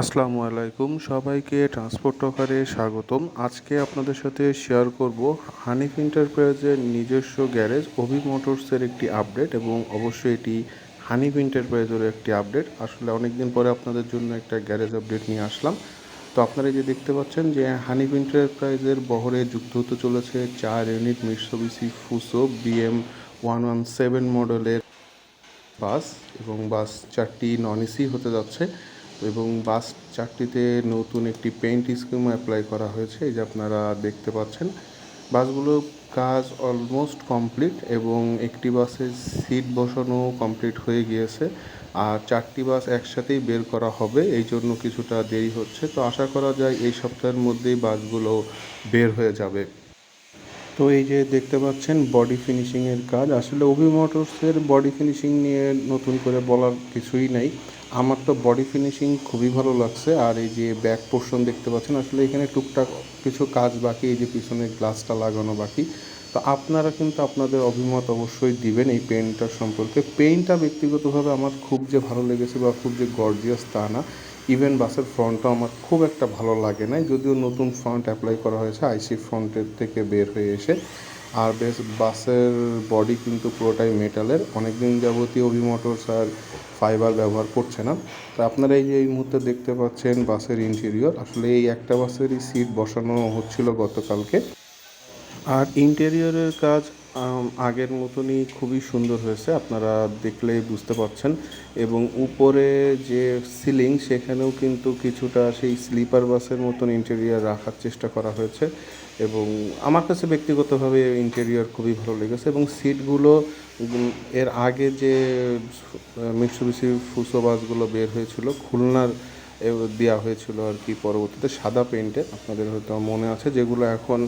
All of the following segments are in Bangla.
আসসালামু আলাইকুম, সবাইকে ট্রান্সপোর্ট টকারে স্বাগতম। আজকে আপনাদের সাথে শেয়ার করব হানিফ এন্টারপ্রাইজের নিজস্ব গ্যারেজ অভি মোটরসের একটি আপডেট এবং অবশ্যই এটি হানিফ এন্টারপ্রাইজের একটি আপডেট আসলে অনেক দিন পরে আপনাদের জন্য একটা গ্যারেজ আপডেট নিয়ে আসলাম। তো আপনারা যে দেখতে পাচ্ছেন যে হানিফ এন্টারপ্রাইজের বহরে যুক্ত হতে চলেছে চার unit Mitsubishi Fuso BM one one seven মডেলের বাস এবং বাস চারটি নন এসি হতে যাচ্ছে। এবং বাস চারটিতে নতুন একটি পেইন্ট স্কিম অ্যাপ্লাই করা হয়েছে, এই যে আপনারা দেখতে পাচ্ছেন। বাসগুলো কাজ অলমোস্ট কমপ্লিট এবং একটি বাসের সিট বসানো কমপ্লিট হয়ে গিয়েছে, আর চারটি বাস একসাথেই বের করা হবে, এই জন্য কিছুটা দেরি হচ্ছে। তো আশা করা যায় এই সপ্তাহের মধ্যেই বাসগুলো বের হয়ে যাবে। তো এই যে দেখতে পাচ্ছেন বডি ফিনিশিংয়ের কাজ। আসলে অভি মোটরসের বডি ফিনিশিং নিয়ে নতুন করে বলার কিছুই নাই। আমার তো বডি ফিনিশিং খুবই ভালো লাগছে, আর এই যে ব্যাক পোর্শন দেখতে পাচ্ছেন, আসলে এখানে টুকটাক কিছু কাজ বাকি, এই যে পিছনের গ্লাসটা লাগানো বাকি। তো আপনারা কিন্তু আপনাদের অভিমত অবশ্যই দিবেন এই পেনটার সম্পর্কে। পেইন্টটা ব্যক্তিগতভাবে আমার খুব যে ভালো লেগেছে বা খুব যে গর্জিয়াস তা না ইভেন বাসের ফ্রন্টও আমার খুব একটা ভালো লাগে নাই, যদিও নতুন ফ্রন্ট অ্যাপ্লাই করা হয়েছে আইসি ফ্রন্টের থেকে বের হয়ে এসে। আর বেশ বাসের বডি কিন্তু পুরোটাই মেটালের অনেক দিন যাবতীয় অভি মোটরস আর ফাইবার ব্যবহার করছে না। তো আপনারা এই যে এই মুহূর্তে দেখতে পাচ্ছেন বাসের ইন্টেরিয়র আসলে এই একটা বাসেরই সিট বসানো হচ্ছিল গতকালকে। আর ইন্টেরিয়রের কাজ আগের মতনই খুবই সুন্দর হয়েছে, আপনারা দেখলেই বুঝতে পারছেন। এবং উপরে যে সিলিং সেখানেও কিন্তু কিছুটা সেই স্লিপার বাসের মতন ইন্টেরিয়ার রাখার চেষ্টা করা হয়েছে। এবং আমার কাছে ব্যক্তিগতভাবে ইন্টেরিয়ার খুবই ভালো লেগেছে এবং সিটগুলো এর আগে যে মিটসুবিসি ফুসো বাসগুলো বের হয়েছিল, খুলনার দেওয়া হয়েছিল আর কি পরবর্তীতে সাদা পেন্টে আপনাদের হয়তো মনে আছে, যেগুলো এখন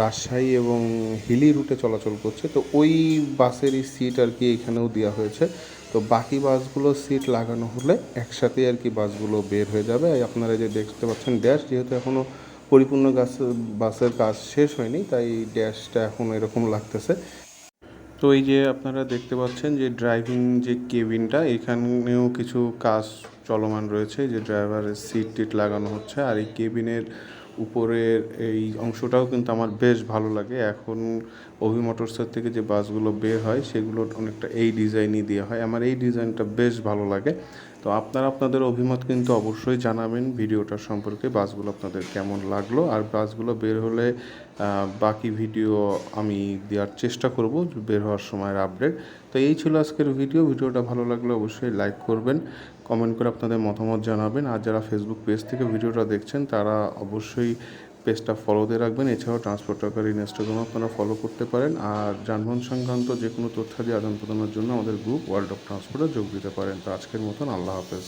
রাজশাহী এবং হিলি রুটে চলাচল করছে। তো ওই বাসেরই সিট আর কি এখানেও দেওয়া হয়েছে। তো বাকি বাসগুলো সিট লাগানো হলে একসাথেই আর কি বাসগুলো বের হয়ে যাবে। আপনারা যে দেখতে পাচ্ছেন ড্যাশ যেহেতু এখনও পরিপূর্ণ গাছ, বাসের কাজ শেষ হয়নি, তাই ড্যাশটা এখন এরকম লাগতেছে। তো এই যে আপনারা দেখতে পাচ্ছেন যে ড্রাইভিং যে কেবিনটা এখানেও কিছু কাজ চলমান রয়েছে। যে ড্রাইভারের সিট টিট লাগানো হচ্ছে। আর এই কেবিনের উপরের এই অংশটাও কিন্তু আমার বেশ ভালো লাগে। এখন অভি মোটরসের থেকে যে বাসগুলো বের হয়, সেগুলো অনেকটা এই ডিজাইনই দেওয়া হয়। আমার এই ডিজাইনটা বেশ ভালো লাগে। তো আপনারা আপনাদের অভিমত কিন্তু অবশ্যই জানাবেন ভিডিওটার সম্পর্কে, বাসগুলো আপনাদের কেমন লাগল, আর বাসগুলো বের হলে বাকি ভিডিও আমি দেওয়ার চেষ্টা করব বের হওয়ার সময়ের আপডেট। তো এই ছিল আজকের ভিডিও, ভিডিওটা ভালো লাগলে অবশ্যই লাইক করবেন, কমেন্ট করে আপনাদের মতামত জানাবেন, আর যারা ফেসবুক পেজ থেকে ভিডিওটা দেখছেন তারা অবশ্যই পেজটা ফলো দিয়ে রাখবেন। এছাড়াও ট্রান্সপোর্ট টাকার ইনস্টাগ্রাম আপনারা ফলো করতে পারেন। আর যানবাহন সংক্রান্ত যে কোনো তথ্যাদি আদান প্রদানের জন্য আমাদের গ্রুপ ওয়ার্ল্ড অফ ট্রান্সপোর্টে যোগ দিতে পারেন। তো আজকের মতন আল্লাহ হাফেজ।